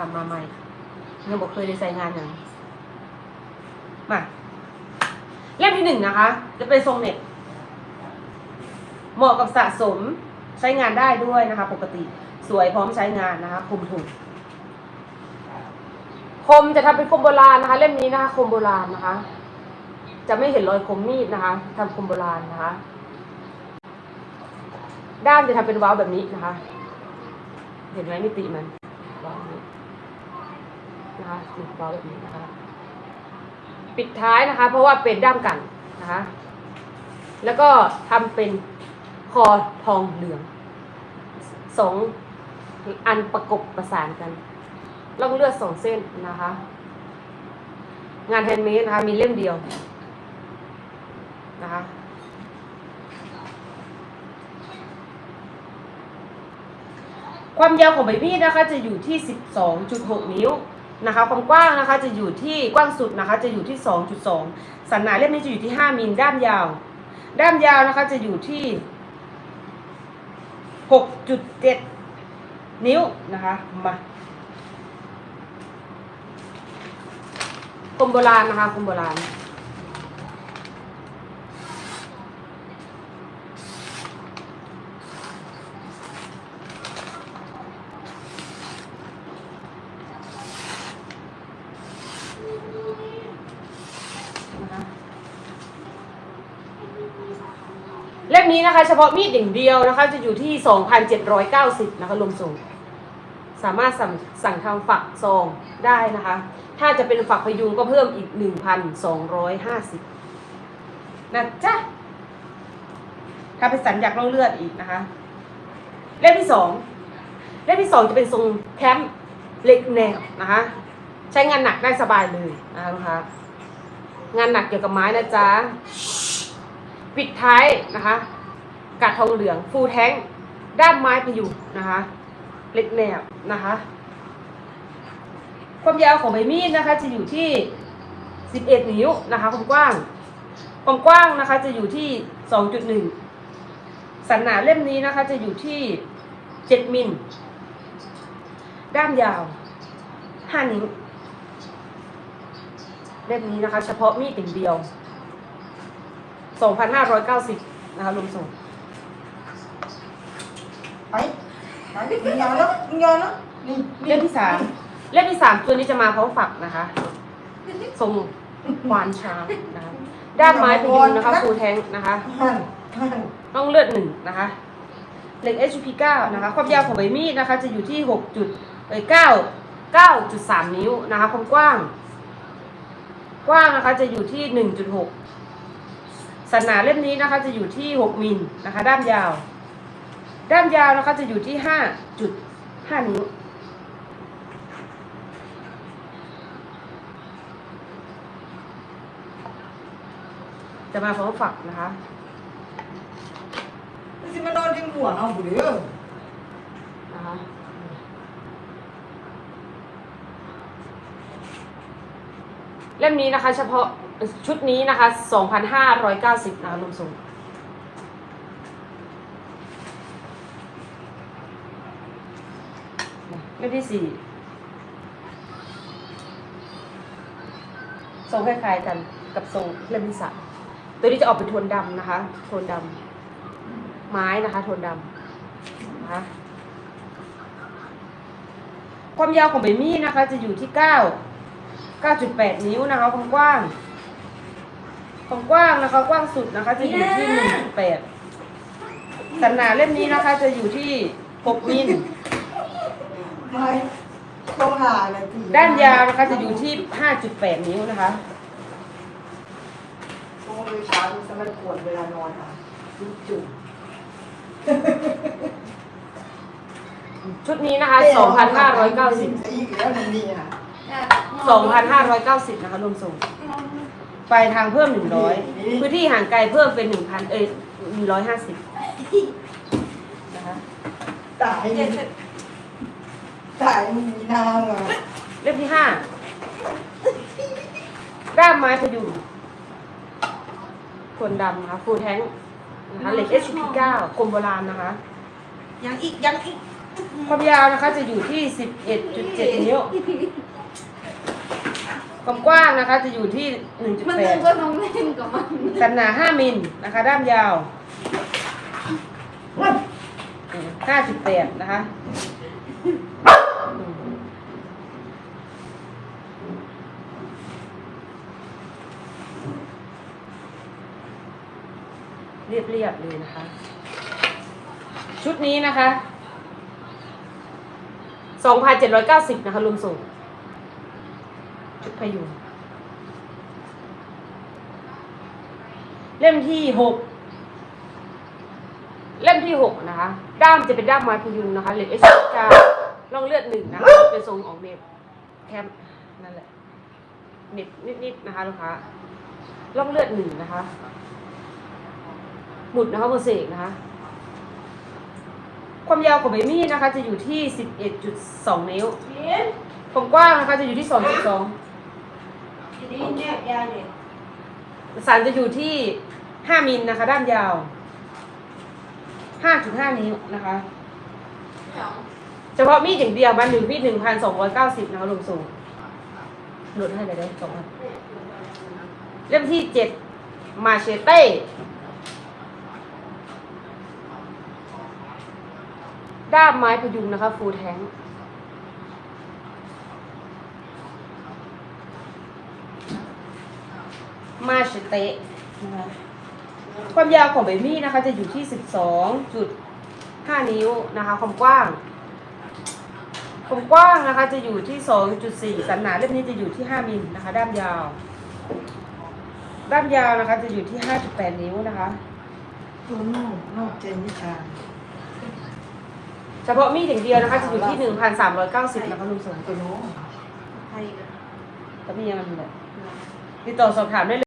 ทำมาใหม่ยังบอกเคยได้ใส่งานอย่างมาเล่มที่หนึ่งนะคะ จะเป็นทรงเน็ตเหมาะกับสะสมใช้งานได้ด้วยนะคะ ปกติสวยพร้อมใช้งานนะคะคมถูกคมจะทำเป็นคมโบราณนะคะ เล่มนี้นะคะคมโบราณนะคะ จะไม่เห็นรอยคมมีดนะคะทำคมโบราณนะคะ ด้ามจะทำเป็นว้าแบบนี้นะคะ เห็นไหมมิติมันเว้าแบบนี้ นะคะนี่เว้าแบบนี้นะคะ ปิดท้ายนะคะ เพราะว่าเป็นด้ามกันนะคะ แล้วก็ทำเป็นคอทองเหลืองสองอันประกบประสานกันล่องเลือดสองเส้นนะคะ งานแฮนด์เมดนะคะมีเล่มเดียวนะคะความยาวของใบมีดนะคะจะอยู่ที่ 12.6 นิ้ว นะคะความกว้างนะคะจะอยู่ที่กว้างสุดนะคะจะอยู่ที่ 2.2 สันหนาเล่มนี้จะอยู่ที่ 5มิลด้ามยาว ด้ามยาวนะคะจะอยู่ที่ 6.7 นิ้วนะคะมาคมโบราณนะคะคมโบราณ นะคะเล่ม นี้นะคะ เฉพาะมีดอย่างเดียวนะคะ จะอยู่ที่ 2,790นะคะรวมส่ง สามารถสั่งสั่งทำฝักซองได้นะคะ ถ้าจะเป็นฝักพยุงก็เพิ่มอีก 1,250นะจ๊ะถ้าเป็นสัญญาณร่องเลือดอีกนะคะ เล่มที่สองเล่มที่สองจะเป็นทรงแคมป์เล็กแนวนะคะ ใช้งานหนักได้สบายเลยนะคะงานหนักเกี่ยวกับไม้นะจ๊ะ ปิดท้ายนะคะ กัดทองเหลืองฟูแท้งด้ามไม้พยุงนะคะ เล็กแนวนะคะ ความยาวของใบมีดนะคะ จะอยู่ที่ 11 นิ้วนะคะ ความกว้าง ความกว้างนะคะจะอยู่ที่ 2.1 สันหนาเล่มนี้นะคะ จะอยู่ที่ 7 มิล ด้ามยาว 5 นิ้ว เล่มนี้นะคะ เฉพาะมีดอย่างเดียว 2,590 นะคะรวมส่ง ไปไป มึงยอมแล้วมึงยอมแล้วนี่เล่มที่สามเล่มที่สามตัวนี้จะมาพร้อมฝักนะคะทรงควานช้างนะคะด้ามไม้พยุงนะคะฟูแทงนะคะหันหันต้องเลือดหนึ่งนะคะเหล็ก HP 9 นะคะ ความยาวของใบมีดนะคะ จะอยู่ที่6จุดเอ้ย9 9.3 นิ้วนะคะ ความกว้าง กว้างนะคะจะอยู่ที่ 1.6สันหนาเล่มนี้นะคะ จะอยู่ที่ 6มิลนะคะ ด้ามยาว ด้ามยาวนะคะจะอยู่ที่5.5นิ้วจะมาพร้อมฝักนะคะสิมานอนจิ้มหัวเอาบุเด้อนะคะเล่มนี้นะคะเฉพาะชุดนี้นะคะ 2,590นะคะรวมส่ง เล่มที่สี่ทรงคล้ายๆกันกับทรงเล่มที่สามตัวนี้จะออกเป็นโทนดำนะคะ โทนดำไม้นะคะ โทนดำนะคะความยาวของใบมีดนะคะ จะอยู่ที่9 9.8นิ้วนะคะความกว้างความกว้างนะคะ กว้างสุดนะคะ จะอยู่ที่1.8สันหนาเล่มนี้นะคะ จะอยู่ที่6มิล ไม่ต้องหาอะไรทีด้านยาวนะคะจะอยู่ที่ 5.8 นิ้วนะคะต้องไปเช้าสมัยปวดเวลานอนค่ะจุ่มชุดนี้นะคะ 2,590 อีกแล้วมันนี่ค่ะ2,590 นะคะรวมส่ง ไปทางเพิ่ม 100 พื้นที่ห่างไกลเพิ่มเป็น 1,000 เอ้ย150 นะคะตาย ตายมีนางอะเล่มที่ห้าด้ามไม้พยุงคนดำนะคะฟูแท้งนะคะเหล็ก HP9 คมโบราณนะคะ ยังอีกยังอีกความยาวนะคะจะอยู่ที่ 11.7 นิ้ว ความกว้างนะคะจะอยู่ที่ มันนึก1.8ว่าน้องเล่นกับมันสันหนา 5 มิลนะคะ ด้ามยาว 5.8 นะคะ เรียบๆเลยนะคะ ชุดนี้นะคะ2,790นะคะรวมส่งชุดพยุงเล่มที่หกเล่มที่หกนะคะ ด้ามจะเป็นด้ามไม้พยุงนะคะเหล็กเอชกาล่องเลือดหนึ่งนะคะเป็นทรงออกเน็บแคมนั่นแหละเน็บนิดๆนะคะลูกค้าล่องเลือดหนึ่งนะคะ หมุดนะคะโมเสกนะคะ ความยาวของใบมีดนะคะ จะอยู่ที่ 11.2 นิ้ว ความกว้างนะคะจะอยู่ที่ 2.2ทีนี้เนี่ยยาเนี่ยสันจะอยู่ที่ 5 มิลนะคะ ด้านยาว 5.5 นิ้วนะคะเฉพาะมีดอย่างเดียวมันหนึ่งมีด1,290นะคะลงสูงลดให้เลยได้สองพันเล่มที่7มาเชเต้ ด้ามไม้พยุงนะคะ ฟูแทงมาชเต้นะคะความยาวของใบมีดนะคะ จะอยู่ที่ 12.5 นิ้วนะคะ ความกว้าง ความกว้างนะคะจะอยู่ที่ 2.4 สันหนาเล่มนี้จะอยู่ที่ 5มิลนะคะ ด้ามยาว ด้ามยาวนะคะจะอยู่ที่ 5.8 นิ้วนะคะตัวนอกนอกเจนนิชา ฉพาะมีดอย่างเดียวนะคะจะอยู่ที่1,390นะคะลุงสมตัวโน้นใครกันก็มีอย่างนั้นแหละติดต่อสอบถามได้เลย